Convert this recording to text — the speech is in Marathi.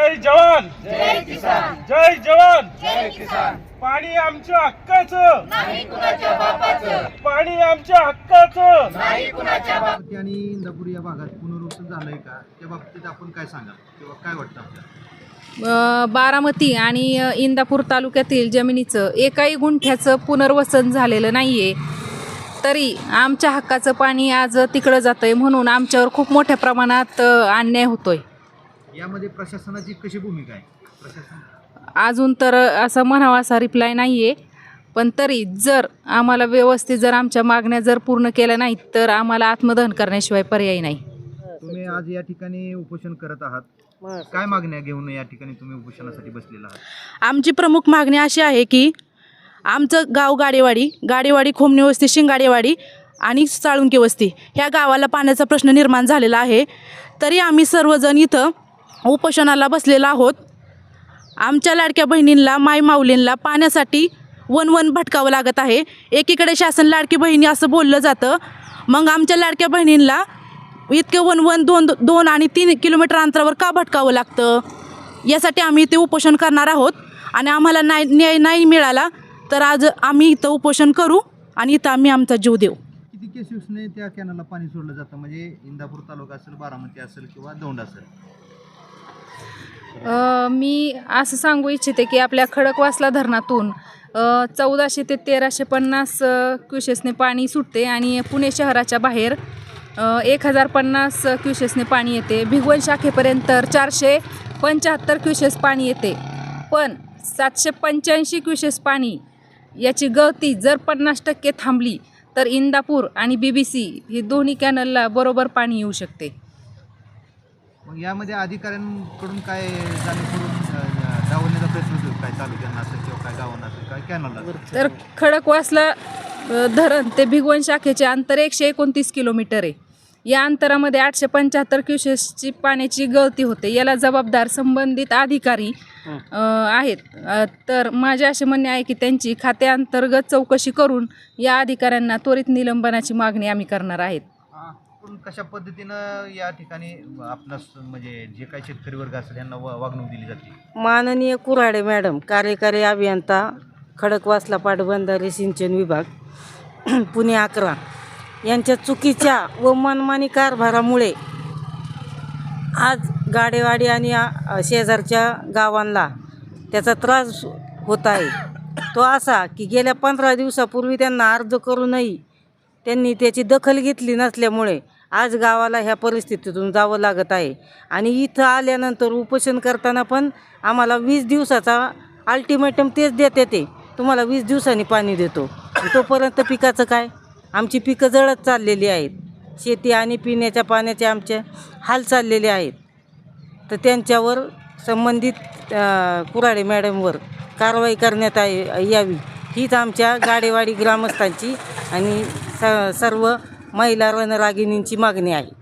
जय जवान! जय किसान! जय जवान! जय किसान! पाणी आमच्या हक्काचं! नाही कुणाच्या बापाचं! पाणी आमच्या हक्काचं! नाही कुणाच्या आणि इंदापूर या भागात पुनर्वसन झालंय का? त्या बाबतीत आपण काय सांगाल? किंवा काय वाटतं आपल्याला? अ, बारामती आणि अ, इंदापूर तालुक्यातील जमिनीचं एकाही गुंठ्याचं पुनर्वसन झालेलं नाही आहे तरी आमच्या हक्काचं पाणी आज तिकडं जातं आहे म्हणून आमच्यावर खूप मोठ्या प्रमाणात अ, अन्याय होतोय. यामध्ये प्रशासनाची कशी भूमिका आहे? प्रशासन अजून तर असं म्हणावा असा रिप्लाय नाही आहे पण तरी जर आम्हाला व्यवस्थित जर आमच्या मागण्या जर पूर्ण केल्या नाहीत तर आम्हाला आत्मदहन करण्याशिवाय पर्याय नाही. तुम्ही आज या ठिकाणी उपोषण करत आहात. काय मागण्या घेऊन या ठिकाणी तुम्ही उपोषणासाठी बसलेला आहात? आमची प्रमुख मागणी अशी आहे की आमचं गाव गाडेवाडी गाडेवाडी खोमणी वस्ती शिंगाडेवाडी आणि साळुंकी वस्ती ह्या गावाला पाण्याचा प्रश्न निर्माण झालेला आहे. तरी आम्ही सर्वजण इथं उपोषणाला बसलेलो आहोत. आमच्या लाडक्या बहिणींना मायमाऊलींना पाण्यासाठी वन वन भटकावं लागत आहे. एकीकडे शासन लाडकी बहिणी असं बोललं जातं. मग आमच्या लाडक्या बहिणींना इतके वन वन दोन दोन आणि तीन किलोमीटर अंतरावर का भटकावं लागतं? यासाठी आम्ही इथे उपोषण करणार आहोत आणि आम्हाला नाही न्याय नाही मिळाला तर आज आम्ही इथं उपोषण करू आणि इथं आम्ही आमचा जीव देऊ. किती केसेसने त्या कॅनलला पाणी सोडलं जातं. म्हणजे इंदापूर तालुका असेल बारामती असेल किंवा दौंड असेल. मी असं सांगू इच्छिते की आपल्या खडकवासला धरणातून चौदाशे ते तेराशे पन्नास अ, क्युसेसने पाणी सुटते आणि पुणे शहराच्या बाहेर एक हजार पन्नास क्युसेसने पाणी येते. भिगवण शाखेपर्यंत तर चारशे पंच्याहत्तर क्युसेस पाणी येते. पण सातशे पंच्याऐंशी क्युसेस पाणी याची गळती जर पन्नास टक्के थांबली तर इंदापूर आणि बी बी सी ही दोन्ही कॅनलला बरोबर पाणी येऊ शकते. मग यामध्ये अधिकाऱ्यांकडून काय जाणीवपूर्वक डावलण्याचा प्रयत्न होतो काय तालुक्यांना असेल किंवा काय गावांना असेल काय कॅनलला असेल? तर खडकवासला अ, धरण ते भिगवण शाखेचे अंतर एकशे एकोणतीस किलोमीटर आहे. या अंतरामध्ये आठशे पंच्याहत्तर क्युसेसची पाण्याची गळती होते. याला जबाबदार संबंधित अधिकारी अ, आहेत. अ, तर माझे असे म्हणणे आहे की त्यांची खात्याअंतर्गत चौकशी करून या अधिकाऱ्यांना त्वरित निलंबनाची मागणी आम्ही करणार आहेत. कशा पद्धतीनं या ठिकाणी आपणास म्हणजे जे काही शेतकरी वर्ग असेल यांना वा- वागणूक दिली जाते? माननीय कुऱ्हाडे मॅडम कार्यकारी अभियंता खडकवासला पाटबंधारे सिंचन विभाग पुणे अकरा. यांच्या चुकीच्या व मनमानी कारभारामुळे आज गाडेवाडी आणि आ- शेजारच्या गावांना त्याचा त्रास होत आहे. तो असा की गेल्या पंधरा दिवसापूर्वी त्यांना अर्ज करूनही त्यांनी त्याची दखल घेतली नसल्यामुळे आज गावाला ह्या परिस्थितीतून जावं लागत आहे. आणि इथं आल्यानंतर उपोषण करताना पण आम्हाला वीस दिवसाचा अल्टिमेटम तेच देते ते. तुम्हाला वीस दिवसांनी पाणी देतो. तोपर्यंत पिकाचं काय? आमची पिकं जळत चाललेली आहेत. शेती आणि पिण्याच्या पाण्याचे आमचे हाल चाललेले आहेत. तर त्यांच्यावर संबंधित कुराडे कुऱ्हाडे मॅडमवर कारवाई करण्यात आहे यावी. हीच आमच्या गाडेवाडी ग्रामस्थांची आणि स सर्व महिला रणरागिणींची मागणी आहे.